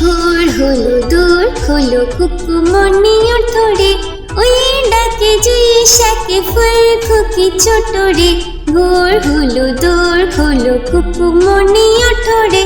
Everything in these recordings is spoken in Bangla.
ভোর হলো দূর হলো কুকু মনি জুই শাকে ফুল খুকি ছোট রে ভোর হলো দূর হলো কুকু মনি ওঠরে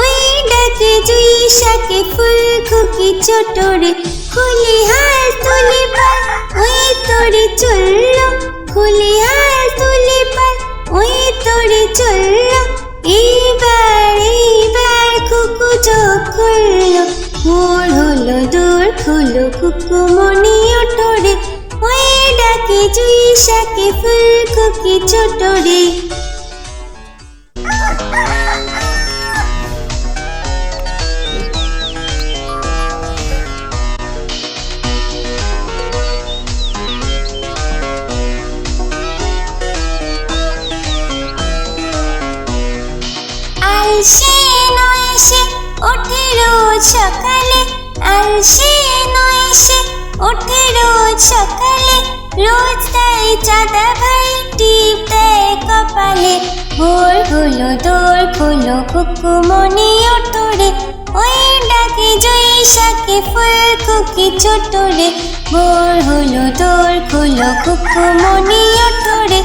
ওই ডাকে জুই শাকে ফুল খুকি ছোট রে, খুলি হাল তুলি ওই তোরে চলল। খুলি হাল তুলি ওই তোরে চলল। এইবার এইবার কুকু চোখ খুললো। ভোর হলো দূর খুলো কুকু মনি ওঠরে ওই ডাকে জুই শাকে, ফুল খুকি ছোট রে। আলসে নয় সে ওঠে রোজ সকালে আলসে নয় সে ওঠে রোজ সকালে। রোজ তাই চাঁদা ভাই টিপ দেয় কপালে। ভোর হলো দোর খোলো কুকু মনে ওঠরে ওই ডাকে জয়ী শাকে ফুল কুকি ছোট রে ভোর হলো দোর খোলো কুকু মনে ওঠরে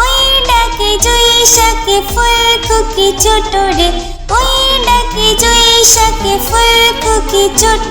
ওই ডাকে জয়ী শাকে ফুল কুকি ছোট রে ওই ডাকে জয়ী শাকে ফুল কুকি ছোট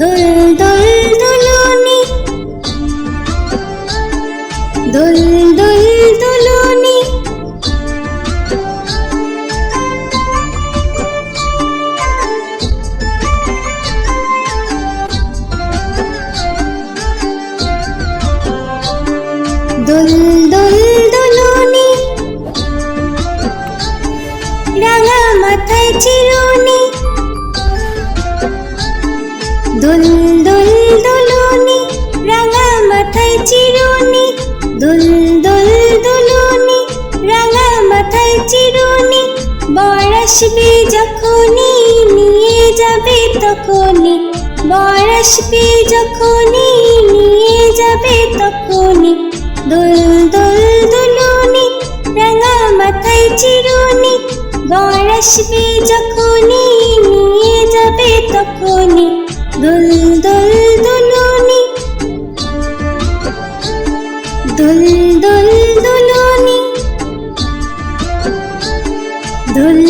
দুল দুল দুলুনি দুল দুল আসবে যখনই, নিয়ে যাবে তখনই। দুল দুল, দুলুনি, রাঙা মাথায় চিরুনি। বর আসবে যখনই, নিয়ে যাবে তখনই। দোল দোল, দোলনি। দোল দোল, দোলনি। দোল দোল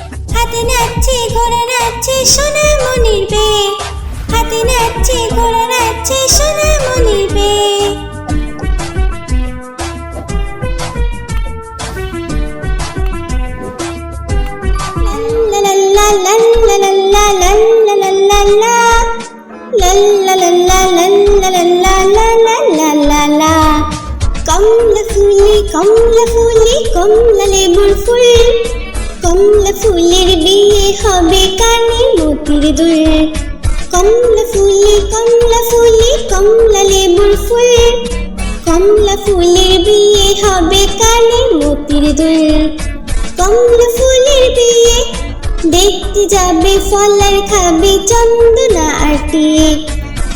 হাতে নাচছে ঘোড়া নাচছে সোনা মনির বে হাতে নাচছে দুল কমলা ফুলি কমলা ফুলি কমলা লেবুর ফুল কমলা ফুলের বিয়ে হবে কানে মতির দুল কমলা ফুলের বিয়ে দেখতে যাবে ফলার খাবে চন্দনা আটিয়ে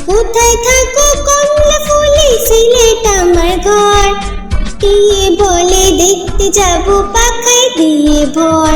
কোথায় থাকো কমলা ফুলে সিলেট আমার ঘর টিয়ে বলে দেখতে যাব পাখায় দিয়ে ভর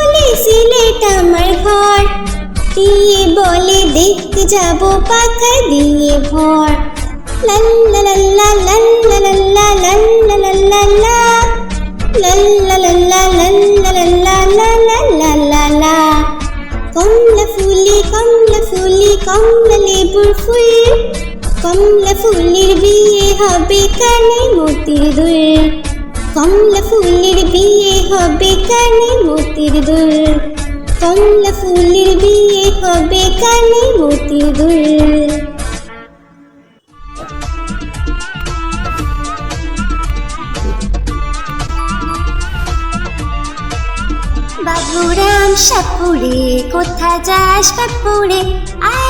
বলেছিলে আমার ঘর দিয়ে বলে দেখতে যাব পাখা দিয়ে ভর কমলা ফুলি কমলা ফুলি কমলা লেবুর ফুল কমলা ফুলির বিয়ে হবে কানে মতির দুল কমলা ফুলের বিয়ে হবে কানে মতির দুল। কমলা ফুলের বিয়ে হবে কানে মতির দুল। বাবুরাম সাপুরে কোথা যাস বাপুরে? আয়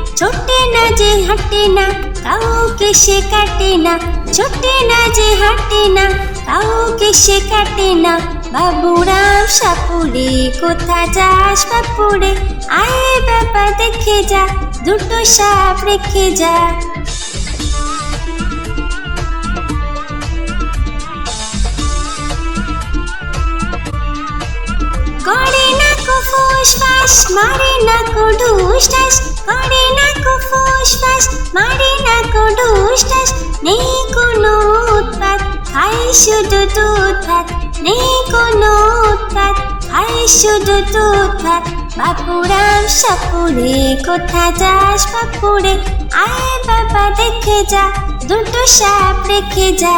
ছোটে না যে হাঁটে না, কাউকে সে কাটে না। ছোটে না যে হাঁটে না, কাউকে সে কাটে না। বাবুরাম সাপুরে, কোথা যাস বাপুরে? আয় বাবা, দেখে যা, দুটো সাপ রেখে যা। করে না কো ফুস মারে না কো ঢুস। করে না কো ফুস ফাস মারে না কো ঢুস ঠাস নেই কোনো উৎপাত খাই শুধু দুধ ভাত নেই কোনো উৎপাত খাই শুধু দুধ ভাত বাপুরাম সাপুরে কোথা যাস বাপুরে, আয় বাবা দেখে যা, দুটো সাপ রেখে যা।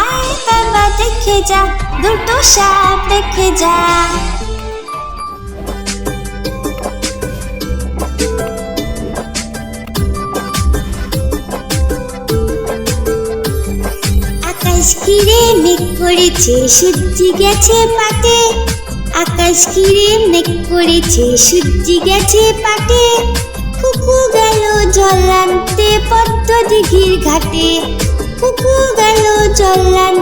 আয় বাবা দেখে যা দুটো সাপ রেখে যা আকাশ ঘিরে মেঘ করেছে, সূর্যি গেছে পাটে। আকাশ ঘিরে মেঘ করেছে, সূর্যি গেছে পাটে। কুকু গেল জল আনতে পদ্ম দিঘির ঘাটে। কুকু গেল জল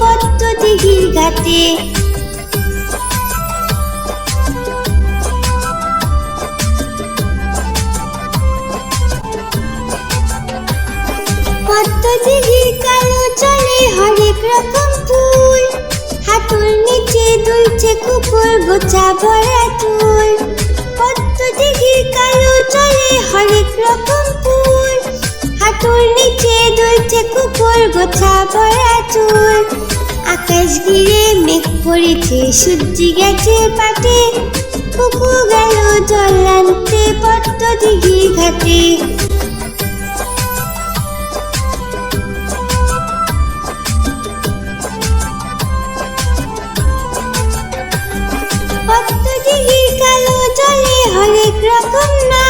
পদ্ম দিঘির ঘাটে। পদ্ম দিঘির কালো চলে হরেক রকম ফুল। হাঁটুর নিচে দুলছে কুকুর গোছা ভরা চুল। পদ্ম দিঘির কালো চলে হরেক রকম ফুল। হাঁটুর নিচে দুলছে, কুকুর গোছা ভরা চুল। আকাশ ঘিরে মেঘ পড়েছে সূর্যি গেছে পাটে। কুকু গেল জল আনতে, পদ্ম দিঘির ঘাটে। ভক্ত দিঘির কালো জলে হরেক রকম নাচ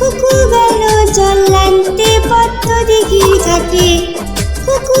কুকু গেল জল আনতে পদ্ম দিঘির ঘাটে কুকু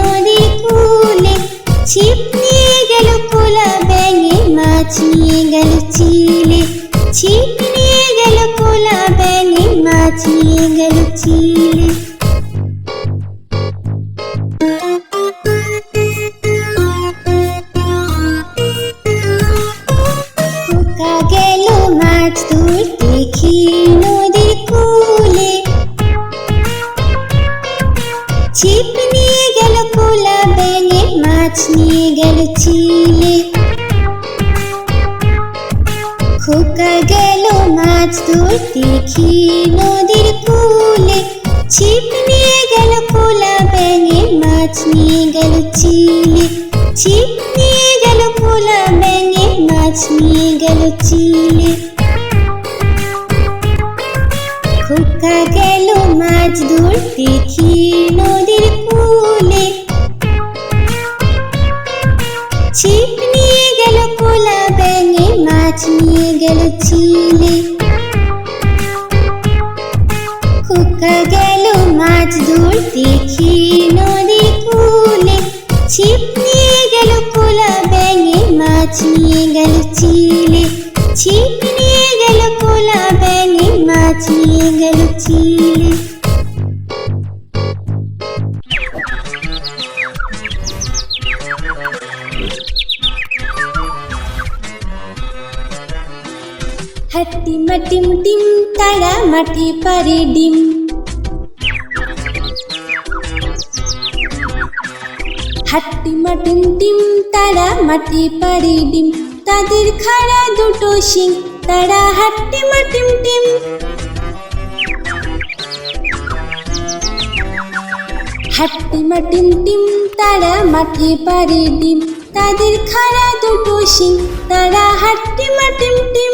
ছিপ নিয়ে গেল কোলা ব্যাঙে মাছ নিয়ে গেল চিলে। ছিপ নিয়ে গেল কোলা ব্যাঙে মাছ নিয়ে গেল চিলে। চিলে খোকা গেল মাছ ধরতে দেখি নদীর কূলে ছিপ নিয়ে গেল কোলা ব্যাঙে, মাছ নিয়ে গেল চিলে। ছিপ নিয়ে গেল কোলা ব্যাঙে, মাছ নিয়ে গেল চিলে। খোকা গেল মাছ ধরতে দেখি নদীর কূলে গেল চিলে। খোকা গেল মাছ ধরতে দেখি নদীর কূলে। ছিপ নিয়ে গেল কোলা ব্যাঙে, মাছ নিয়ে গেল চিলে। ছিপ নিয়ে গেল কোলা ব্যাঙে, মাছ নিয়ে গেল চিলে। হাতিম হাট্টিমা টিম তারা মাঠে পারে ডিম হাট্টিমা টিম টিম তারা মাঠে পারে ডিম তাদের খাড়া দুটো শিং তারা হাট্টিমা টিম টিম হাট্টিমা টিম টিম তারা মাঠে পারে ডিম তাদের খাড়া দুটো শিং তারা হাট্টিমা টিম টিম